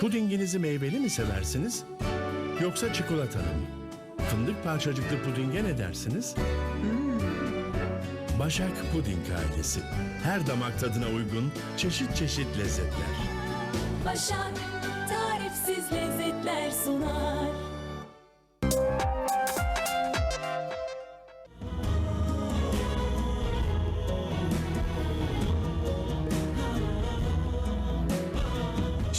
Pudinginizi meyveli mi seversiniz? Yoksa çikolatalı mı? Fındık parçacıklı pudinge ne dersiniz? Başak Puding ailesi. Her damak tadına uygun çeşit çeşit lezzetler. Başak tarifsiz lezzetler sunar.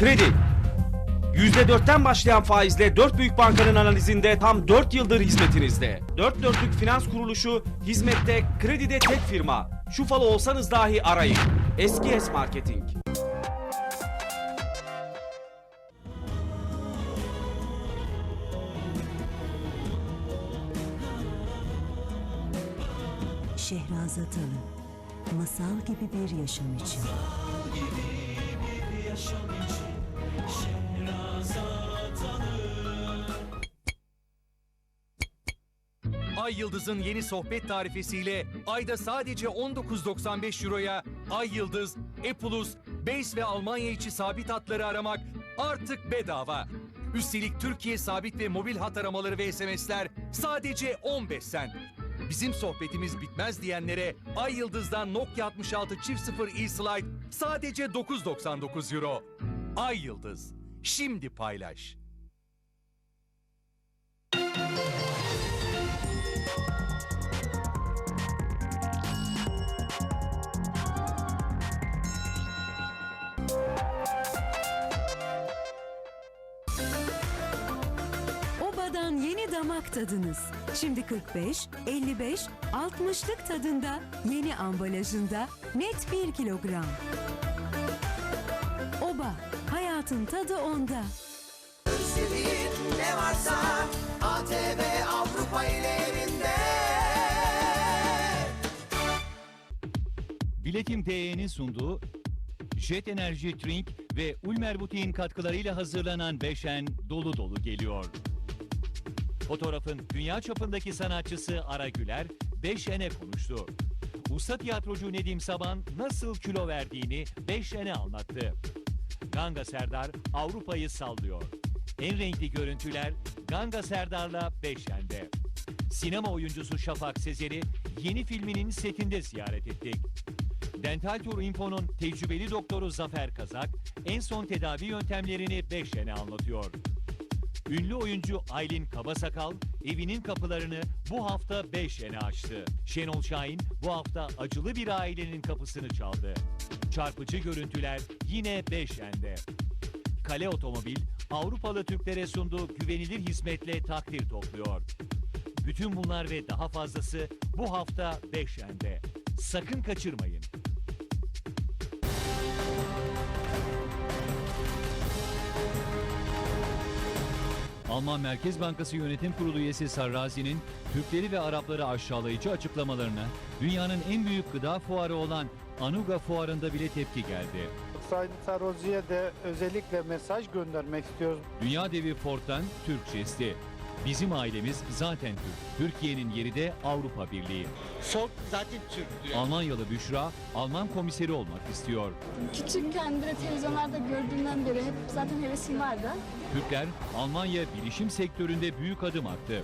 Kredi. %4'ten başlayan faizle 4 büyük bankanın analizinde tam 4 yıldır hizmetinizde. 4 dörtlük finans kuruluşu hizmette, kredide tek firma. Şufalı olsanız dahi arayın. Eski Es Marketing. Şehrazat Hanım. Masal gibi bir yaşam için. Ay Yıldız'ın yeni sohbet tarifesiyle ayda sadece 19.95 euroya Ay Yıldız, Epulus, Base ve Almanya içi sabit hatları aramak artık bedava. Üstelik Türkiye sabit ve mobil hat aramaları ve SMS'ler sadece 15 sen. Bizim sohbetimiz bitmez diyenlere Ay Yıldız'dan Nokia 66 çift 0 e-slide sadece 9.99 euro. Ay Yıldız, şimdi paylaş. Oba'dan yeni damak tadınız. Şimdi 45, 55, 60'lık tadında yeni ambalajında net 1 kilogram. Oba, hayatın tadı onda. İstediğin ne varsa ATV Avrupa ilerinde. Biletim TE'nin sunduğu Jet Enerji Drink ve Ulmer Butik'in katkılarıyla hazırlanan Beşen dolu dolu geliyor. Fotoğrafın dünya çapındaki sanatçısı Ara Güler, Beşen'e konuştu. Usta tiyatrocu Nedim Saban nasıl kilo verdiğini Beşen'e anlattı. Ganga Serdar Avrupa'yı sallıyor. En renkli görüntüler Ganga Serdar'la Beşen'de. Sinema oyuncusu Şafak Sezer'i yeni filminin setinde ziyaret ettik. Dental Tour Info'nun tecrübeli doktoru Zafer Kazak en son tedavi yöntemlerini Beşen'e anlatıyor. Ünlü oyuncu Aylin Kabasakal evinin kapılarını bu hafta Beşen'e açtı. Şenol Şahin bu hafta acılı bir ailenin kapısını çaldı. Çarpıcı görüntüler yine Beşen'de. Kale Otomobil Avrupalı Türklere sunduğu güvenilir hizmetle takdir topluyor. Bütün bunlar ve daha fazlası bu hafta Beşen'de. Sakın kaçırmayın. Alman Merkez Bankası Yönetim Kurulu üyesi Sarrazi'nin Türkleri ve Arapları aşağılayıcı açıklamalarına dünyanın en büyük gıda fuarı olan Anuga Fuarı'nda bile tepki geldi. Sayın Sarozi'ye de özellikle mesaj göndermek istiyoruz. Dünya devi Ford'dan Türk jesti. Bizim ailemiz zaten Türk. Türkiye'nin yeri de Avrupa Birliği. Ford zaten Türk. Almanyalı Büşra, Alman komiseri olmak istiyor. Küçükken böyle televizyonlarda gördüğümden beri hep zaten hevesim vardı. Türkler Almanya bilişim sektöründe büyük adım attı.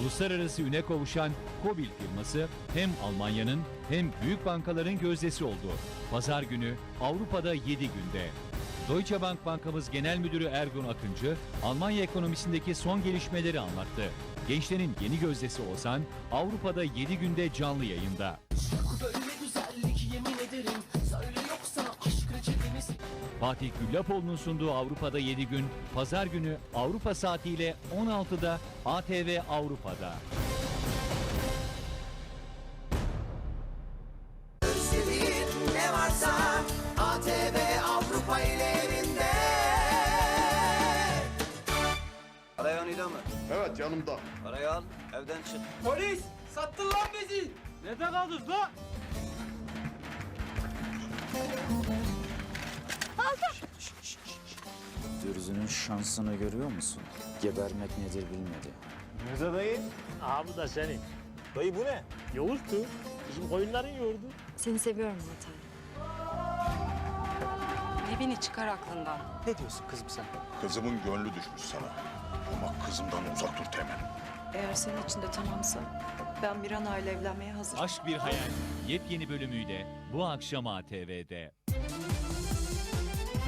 Uluslararası üne kavuşan Kobil firması hem Almanya'nın hem büyük bankaların gözdesi oldu. Pazar günü Avrupa'da 7 günde. Deutsche Bank Bankamız Genel Müdürü Ergun Akıncı, Almanya ekonomisindeki son gelişmeleri anlattı. Gençlerin yeni gözdesi Ozan, Avrupa'da 7 günde canlı yayında. Fatih Güllapoğlu'nun sunduğu Avrupa'da 7 gün, pazar günü Avrupa saatiyle 16'da ATV Avrupa'da. Evet yanımda. Parayı al, evden çık. Polis! Sattın lan bizi! Nerede kaldınız la? Dürzünün şansını görüyor musun? Gebermek nedir bilmedi. Mirza dayı. Abi da senin. Dayı bu ne? Yoğurttu. Bizim koyunların yoğurdu. Seni seviyorum Hatay. Nevini çıkar aklından. Ne diyorsun kızım sen? Kızımın gönlü düşmüş sana. Ama kızımdan uzak dur Teğmen. Eğer senin için de tamamsa ben bir an aile evlenmeye hazırım. Aşk Bir Hayal yepyeni bölümüyle bu akşam ATV'de.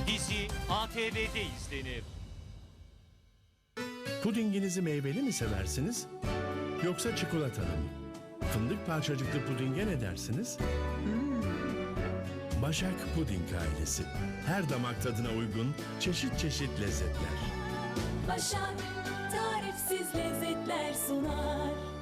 Dizi ATV'de izlenir. Pudinginizi meyveli mi seversiniz? Yoksa çikolatalı mı? Fındık parçacıklı pudinge ne dersiniz? Başak Puding ailesi. Her damak tadına uygun çeşit çeşit lezzetler. Başak tarifsiz lezzetler sunar.